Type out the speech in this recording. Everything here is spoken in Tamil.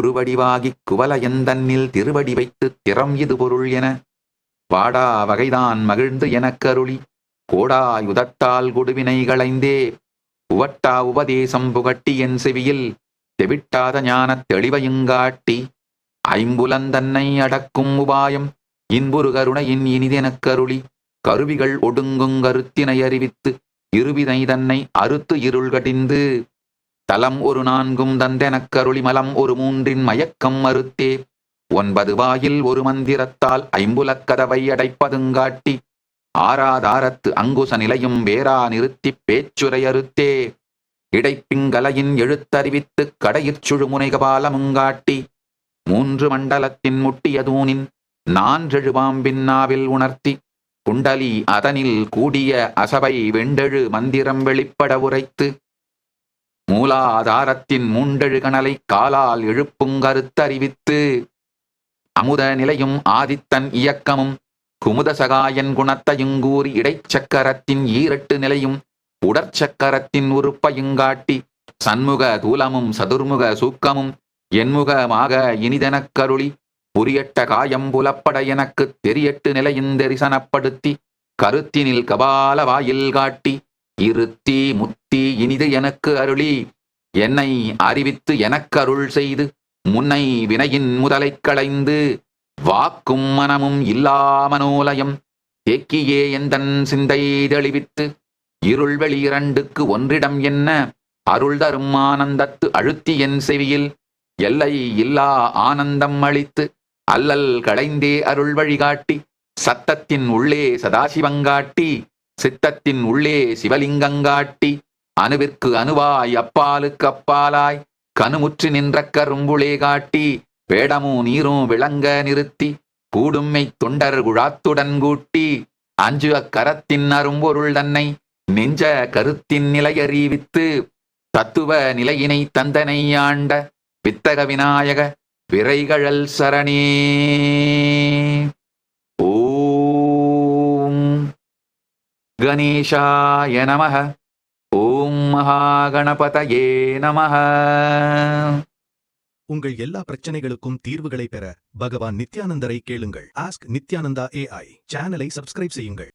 குருவடிவாகிக் குவலயந்தன்னில் திருவடி வைத்துத் திறம் இது பொருள் என. வாடா வகைதான் மகிழ்ந்து எனக்கருளி. கோடாயுதத்தால் கொடுவினை களைந்தே. உவட்டா உபதேசம் புகட்டி என் செவியில். தெவிட்டாத ஞானத் தெளிவையுங்காட்டி ஐம்புலந்தன்னை அடக்கும் உபாயம். இன்புரு கருணையின் இனிதெனக்கருளி. கருவிகள் ஒடுங்குங் கருத்தினை அறிவித்து. இருவினை தன்னை அறுத்து இருள் கடிந்து தலம் ஒரு நான்கும் தந்தெனக் கருளிமலம் ஒரு மூன்றின் மயக்கம் மறுத்தே. ஒன்பது வாயில் ஒரு மந்திரத்தால் ஐம்புலக் கதவை அடைப்பதுங்காட்டி ஆராதாரத்து அங்குச நிலையும் வேறா நிறுத்திப் பேச்சுரை அறுத்தே. இடைப்பிங்கலையின் எழுத்தறிவித்துக் கடையிற் சுழுமுனைகபாலமுங்காட்டி மூன்று மண்டலத்தின் முட்டியதூனின் தூணின் நாவில் உணர்த்தி. குண்டலி அதனில் கூடிய அசபை வெண்டெழு மந்திரம் வெளிப்பட உரைத்து. மூலாதாரத்தின் மூண்டெழு கணலை காலால் எழுப்புங்கருத்தறிவித்து அமுத நிலையும் ஆதித்தன் இயக்கமும் குமுத சகாயன் குணத்தையுங்கூறி இடைச்சக்கரத்தின் ஈரட்டு நிலையும் உடற்சக்கரத்தின் உறுப்பையுங்காட்டி சண்முக தூலமும் சதுர்முக சூக்கமும் என்முகமாக இனிதெனக் கருளி புரியட்ட காயம் புலப்பட எனக்குத் தெரியட்டு நிலையின் தரிசனப்படுத்தி கருத்தினில் கபால வாயில் காட்டி இருத்தி முத்தி இனிது எனக்கு அருளி. என்னை அறிவித்து எனக்கருள் செய்து. முன்னை வினையின் முதலைக் களைந்து. வாக்கும் மனமும் இல்லாமனோலயம் தேக்கியே எந்தன் சிந்தை தெளிவித்து. இருள் வெளி இரண்டுக்கு ஒன்றிடம் என்ன? அருள் தரும் ஆனந்தத்து அழுத்தி என் செவியில். எல்லை இல்லா ஆனந்தம் அளித்து. அல்லல் களைந்தே அருள் வழிகாட்டி. சத்தத்தின் உள்ளே சதாசிவங்காட்டி சித்தத்தின் உள்ளே சிவலிங்கங்காட்டி அணுவிற்கு அணுவாய் அப்பாலுக்கு அப்பாலாய் கணுமுற்று நின்ற கரும்புளே காட்டி வேடமும் நீரும் விளங்க நிறுத்தி கூடும்மை தொண்டர் குழாத்துடன் கூட்டி அஞ்சு அக்கரத்தின் அரும்பொருள் தன்னை நெஞ்ச கருத்தின் நிலையறிவித்து தத்துவ நிலையினை தந்தனை ஆண்ட வித்தக விநாயக விரைகழல் சரணே. கணேஷாய நமः ஓம் மகாகணபதயே நமः உங்கள் எல்லா பிரச்சனைகளுக்கும் தீர்வுகளை பெற பகவான் நித்யானந்தரை கேளுங்கள். ஆஸ்க் நித்யானந்தா ஏஐ சேனலை சப்ஸ்கிரைப் செய்யுங்கள்.